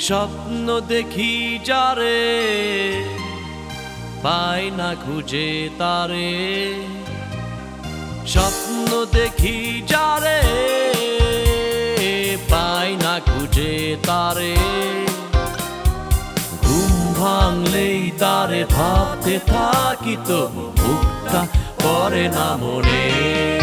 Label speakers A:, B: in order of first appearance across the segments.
A: স্বপ্ন দেখি যারে, পাই না খুঁজে তারে। স্বপ্ন দেখি যারে, পাই না খুঁজে তারে। ঘুম ভাঙলেই তারে ভাবতে থাকি মুক্তা পরে না মনে।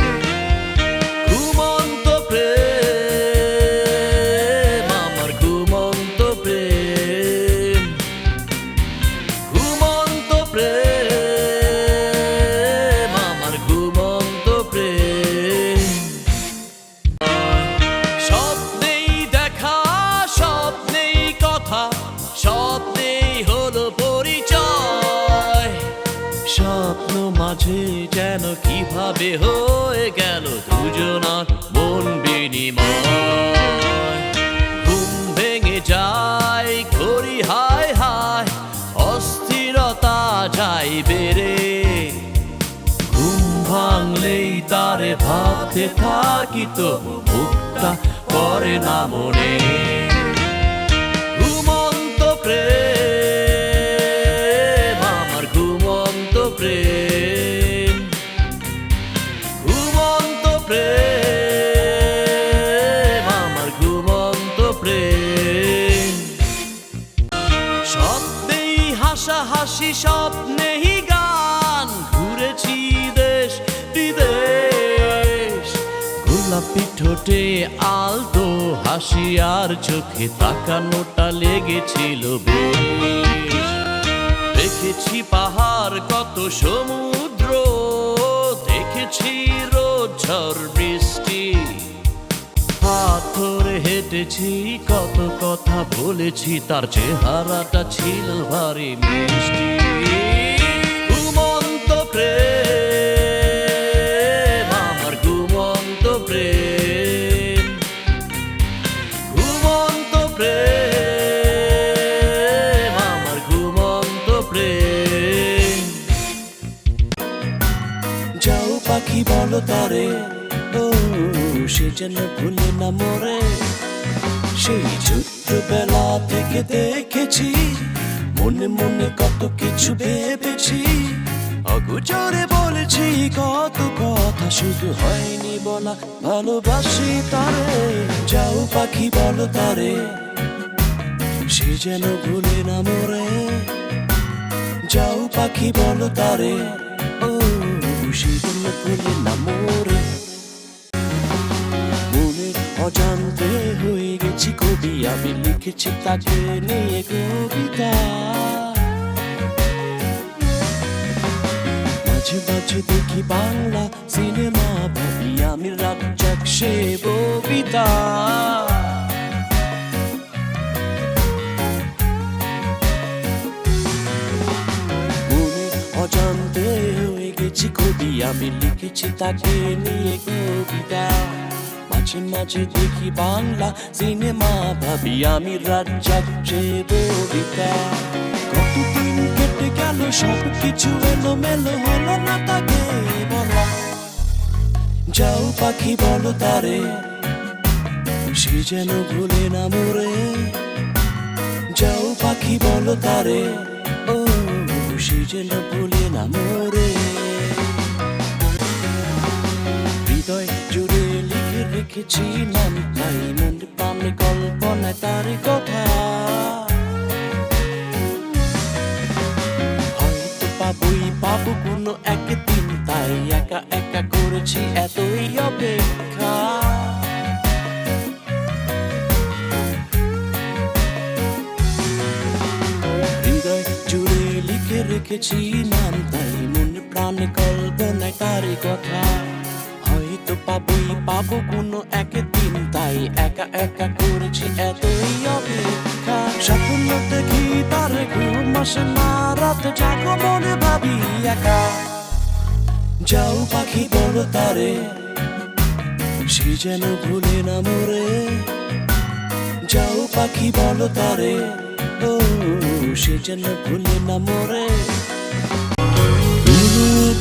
A: মাঝে যেন কীভাবে হয়ে গেল দুজনার মন বিনিময়। ঘুম ভেঙে যায়, ঘড়ি হায় হায়, অস্থিরতা যাই বেড়ে ঘুম ভাঙলেই তারে ভাবতে থাকি তো মুক্তা করে না মনে। ঠোঁটে আলতো হাসি আর চোখে তাকানোটা লেগেছিল দেখেছি পাহাড় কত সমুদ্র, দেখেছি ঝড়, বৃষ্টি। ধরে হেঁটেছি, কত কথা বলেছি, তার চেহারাটা ছিল ভারী মিষ্টি। প্রেম, আমার ঘুমন্ত প্রেম।
B: যাও পাখি বলো তারে, ও, সে যেন ভুলে না মরে। সেই ছোট্টবেলা থেকে দেখেছি, মনে মনে কত কিছু ভেবেছি। অগুজরে বলেছি, কত কথা শুধু হয়নি বলা। ভালোবাসি তারে, যাও পাখি বলো তারে। সে যেন ভুলে না মরে। যাও পাখি বলো তারে। ও শীতল ফুলে না মোরে। মনের অজান্তে হয়ে গেছি কবি, আমি লিখেছি তাকে নিয়ে কবিতা। মাঝে মাঝে দেখি বাংলা সিনেমা ভাবি আমি রাজ্জাক, সে ববিতা। অজান্তে হয়ে গেছি কবি আমি লিখেছি তাকে নিয়ে কবিতা। মাঝে মাঝে দেখি বাংলা সিনেমা ভাবি আমি রাজ্জাক যে ববিতা। কেটে গেল সব কিছু এলো মেলো হলো না তাকে বলা। যাও পাখি, বলো তারে, সে যেন ভুলে না মরে। যাও পাখি, বলো তারে, ও, সে যেন ভুলে না মরে। হৃদয় জুড়ে রেখেছি নাম তাই মন প্রাণে কল্পনায় তার কথা। পাবই পাবো কোনো একদিন তাই একা একা করেছি এতই অপেক্ষা। লিখে রেখেছি নাম, তাই মনে প্রাণে কল্পনায় তার কথা। হয়তো পাবোই পাবো কোনো একদিন তাই একা একা করেছি এতই অপেক্ষা। স্বপ্ন দেখি তার ঘুম আসে না রাত যেন ভুলে না মরে। যাও পাখি বলো তারে, ও, সে যেন ভুলে না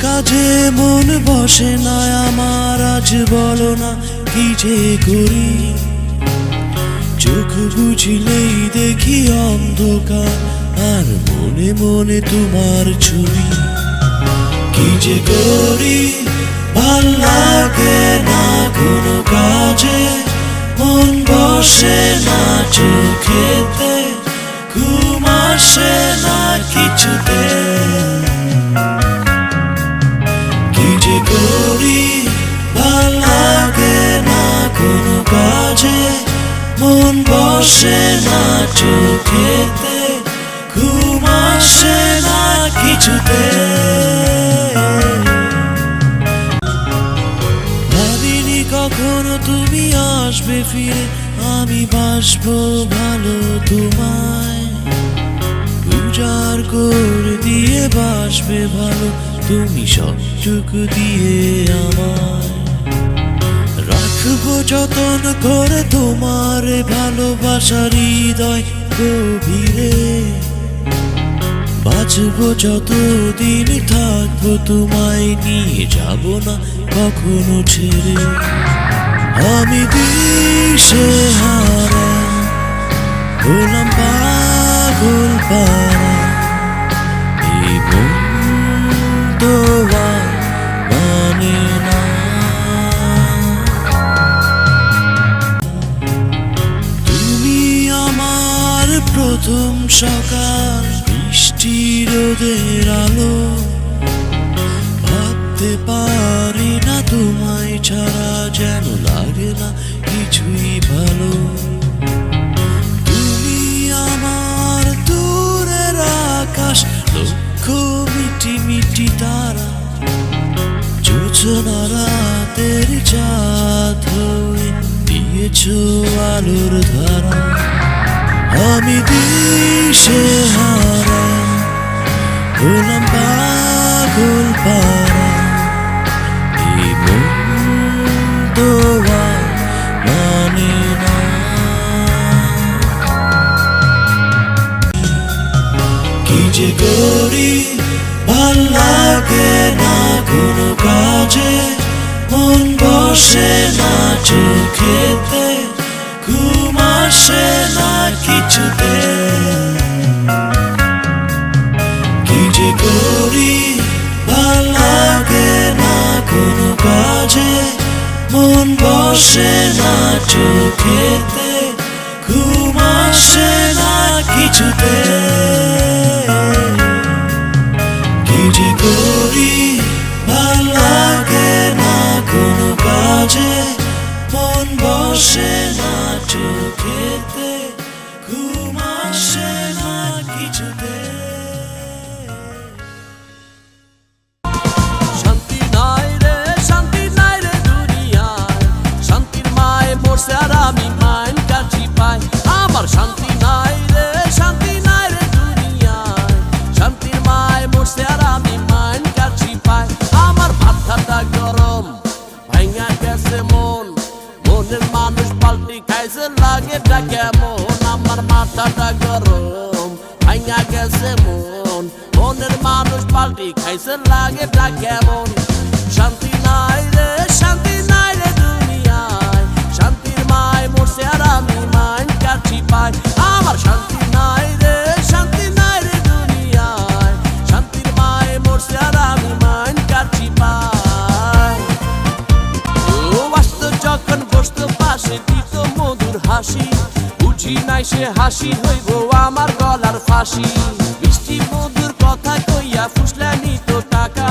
B: কাজে মন বসে না, আমার আজ বলো না, কি যে করি। বুঝলেই দেখি অন্ধকার, আর মনে মনে তোমার ছবি। কি যে করি, ভালো লাগে না কোনো কাজে, মন বসে না চোখেতে, ঘুম আসে না কিছুতে। কি যে করি বসে না চোখেতে ঘুম আসে না কিছুতে। ভাবিনি কখনো তুমি আসবে ফিরে, আমি বাসবো ভালো তোমায়। উজাড় করে দিয়ে বাসবে ভালো, তুমি সবটুকু দিয়ে আমায়। রাখব যতন করে তোমার ভালোবাসার হৃদয় গভীরে। বাঁচবো যতদিন থাকব, তোমায় নিয়ে যাব না কখনো ছেড়ে। আমি দিশে হারা, হলাম পাগল পারা। এই মন সকাল, বৃষ্টি রোদের আলো। ভাবতে পারি না তোমায় ছাড়া যেন লাগে না কিছুই ভালো। তুমি আমার দূরের আকাশ, লক্ষ মিটি মিটি তারা। যোজনা রাতের চাঁদ হয়ে দিয়েছ আলোর ধারা। আমি দিশে হারা, হলাম পাগল পারা। এই মন মানে কি যে করি, ভালো লাগে না কোনো কাজে। মন বসে না চোখেতে ঘুম আসে না কিছুতে। কি যে করি ভালো লাগে না কোনো কাজে, মন বসে না চোখেতে, ঘুম আসে না কিছুতে। কি যে করি ভালো লাগে না কোনো কাজে, মন বসে না চোখেতে
A: লাগে কেমন আমার মাথাটা গরম ভাইঙা গেছে মন। মনের মানুষ পাল্টি খাইছে, লাগে কেমন শান্তি মধুর হাসি। বুঝি নাই সে হাসি হইব আমার গলার ফাঁসি। বৃষ্টি মধুর কথা কইয়া ফুসলা নিত টাকা।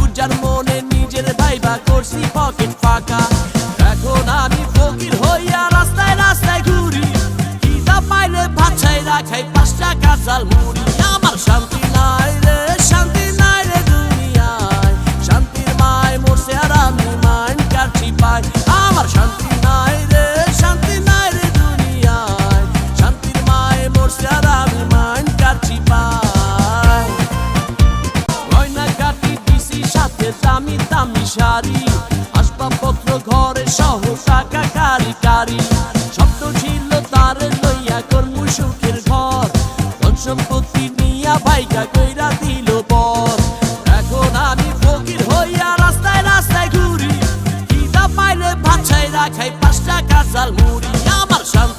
A: উজার মনে নিজের ভাইবা করছি পকেট ফাঁকা। এখন আমি ফকির হইয়া রাস্তায় রাস্তায় ঘুরি। কিতা পাইলে ভাছাই রাখাই পাঁচটা কাঁচাল মুড়ি। আমার শান্তি নাই শান্তি নাই রে দুনিয়ায়। শান্তির মায় মরছে আর আমি মাইন আমার শান্তি থাকে দামি দামি শাড়ি, আসবাবপত্র, ঘরে সহ টাকা কারি কারি শব্দ ছিল তার লইয়া কর্ম সুখের ঘর। ধন সম্পত্তি নিয়া ভাইগা কইরা দিল বর। এখন আমি ফকির হইয়া রাস্তায় রাস্তায় ঘুরি। কিতা পাইলে বাছাই রাখাই পাঁচ টাকা জাল মুড়ি। আমার শান্ত